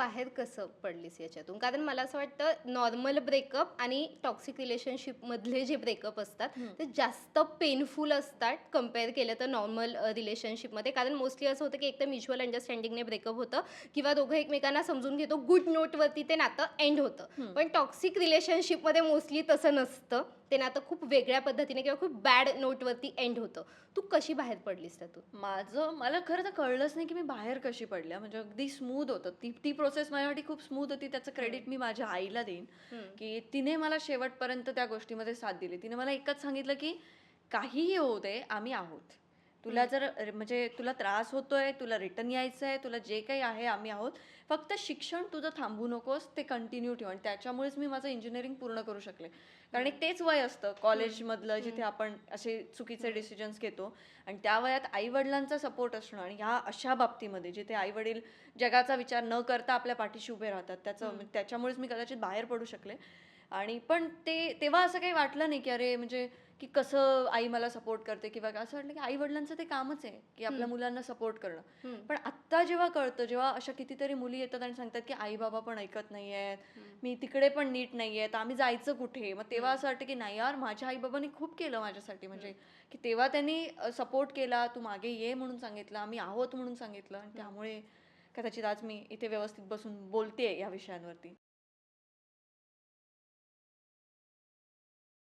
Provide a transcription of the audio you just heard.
बाहेर कसं पडलीस याच्यातून? कारण मला असं वाटतं नॉर्मल ब्रेकअप आणि टॉक्सिक रिलेशनशिप मधले जे ब्रेकअप असतात ते जास्त पेनफुल असतात कंपेअर केलं तर नॉर्मल रिलेशनशिपमध्ये कारण मोस्टली असं होतं की एक तर म्युच्युअल अंडरस्टँडिंगने ब्रेकअप होतं किंवा दोघं एकमेकांना समजून घेतो गुड नोटवरती ते नातं एंड होतं. पण टॉक्सिक रिलेशनशिपमध्ये मोस्टली तसं नसतं. ते नातं खूप वेगळ्या पद्धतीने किंवा खूप बॅड नोटवरती एंड होतं. तू कशी बाहेर पडलीस त्यातून? माझं मला खरं तर कळलंच नाही की मी बाहेर कशी पडल्या म्हणजे अगदी स्मूथ होतं. ती ती प्रोसेस माझ्यासाठी खूप स्मूथ होती. त्याचं क्रेडिट मी माझ्या आईला देईन. की तिने मला शेवटपर्यंत त्या गोष्टीमध्ये साथ दिली. तिने मला एकच सांगितलं की काहीही होऊ दे आम्ही आहोत. तुला जर म्हणजे तुला त्रास होतोय तुला रिटर्न यायचं आहे तुला जे काही आहे आम्ही आहोत. फक्त शिक्षण तुझं थांबू नकोस ते कंटिन्यू ठेव. आणि त्याच्यामुळेच मी माझं इंजिनिअरिंग पूर्ण करू शकले. कारण एक तेच वय असतं कॉलेजमधलं जिथे आपण असे चुकीचे डिसिजन्स घेतो. आणि त्या वयात आई वडिलांचा सपोर्ट असणं आणि ह्या अशा बाबतीमध्ये जिथे आई वडील जगाचा विचार न करता आपल्या पाठीशी उभे राहतात. त्याचं त्याच्यामुळेच मी कदाचित बाहेर पडू शकले. आणि पण ते तेव्हा असं काही वाटलं नाही की अरे म्हणजे की कसं आई मला सपोर्ट करते किंवा असं वाटलं की आई वडिलांचं ते कामच आहे की आपल्या मुलांना सपोर्ट करणं. पण आत्ता जेव्हा कळतं जेव्हा अशा कितीतरी मुली येतात आणि सांगतात की आई बाबा पण ऐकत नाही आहेत मी तिकडे पण नीट नाही आहेत आम्ही जायचं कुठे? मग तेव्हा असं वाटतं की नाही यार माझ्या आई बाबांनी खूप केलं माझ्यासाठी. म्हणजे की तेव्हा त्यांनी सपोर्ट केला तू मागे ये म्हणून सांगितलं आम्ही आहोत म्हणून सांगितलं. आणि त्यामुळे कदाचित आज मी इथे व्यवस्थित बसून बोलतेय या विषयांवरती.